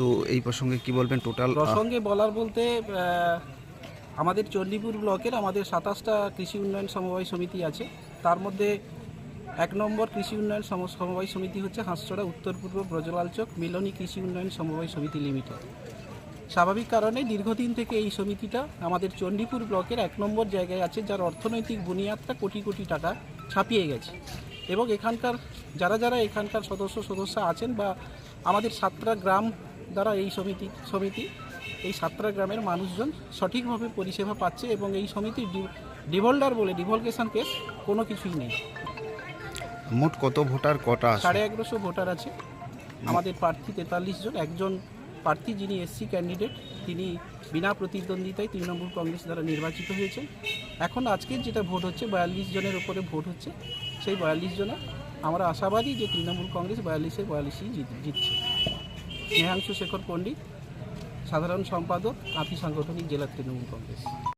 তো এই প্রসঙ্গে কি বলবেন টোটাল প্রসঙ্গে বলার বলতে আমাদের চণ্ডীপুর ব্লকের আমাদের সাতাশটা কৃষি উন্নয়ন সমবায় সমিতি আছে। তার মধ্যে এক নম্বর কৃষি উন্নয়ন সমবায় সমিতি হচ্ছে হাঁসছড়া উত্তর পূর্ব ব্রজলালচক মিলনী কৃষি উন্নয়ন সমবায় সমিতি লিমিটেড। স্বাভাবিক কারণে দীর্ঘদিন থেকে এই সমিতিটা আমাদের চণ্ডীপুর ব্লকের এক নম্বর জায়গায় আছে, যার অর্থনৈতিক বুনিয়াদটা কোটি কোটি টাকা ছাপিয়ে গেছে। এবং এখানকার যারা যারা এখানকার সদস্য সদস্য আছেন বা আমাদের সাতটা গ্রাম দ্বারা এই সমিতি সমিতি, এই সাতটা গ্রামের মানুষজন সঠিকভাবে পরিষেবা পাচ্ছে এবং এই সমিতির ডিভোল্ডার বলে ডিভলকেশন কেস কোনো কিছুই নেই। মোট কত ভোটার? কটা সাড়ে এগারোশো ভোটার আছে। আমাদের প্রার্থী তেতাল্লিশ জন। একজন প্রার্থী যিনি এসসি ক্যান্ডিডেট তিনি বিনা প্রতিদ্বন্দ্বিতায় তৃণমূল কংগ্রেস দ্বারা নির্বাচিত হয়েছেন। এখন আজকের যেটা ভোট হচ্ছে, বয়াল্লিশ জনের উপরে ভোট হচ্ছে। সেই বয়াল্লিশ জনে, আমরা আশাবাদী যে তৃণমূল কংগ্রেস বয়াল্লিশে বয়াল্লিশই জিত, জিতছে। স্নেহাংশু শেখর পণ্ডিত, সাধারণ সম্পাদক আতি সাংগঠনিক জেলা তৃণমূল কংগ্রেস।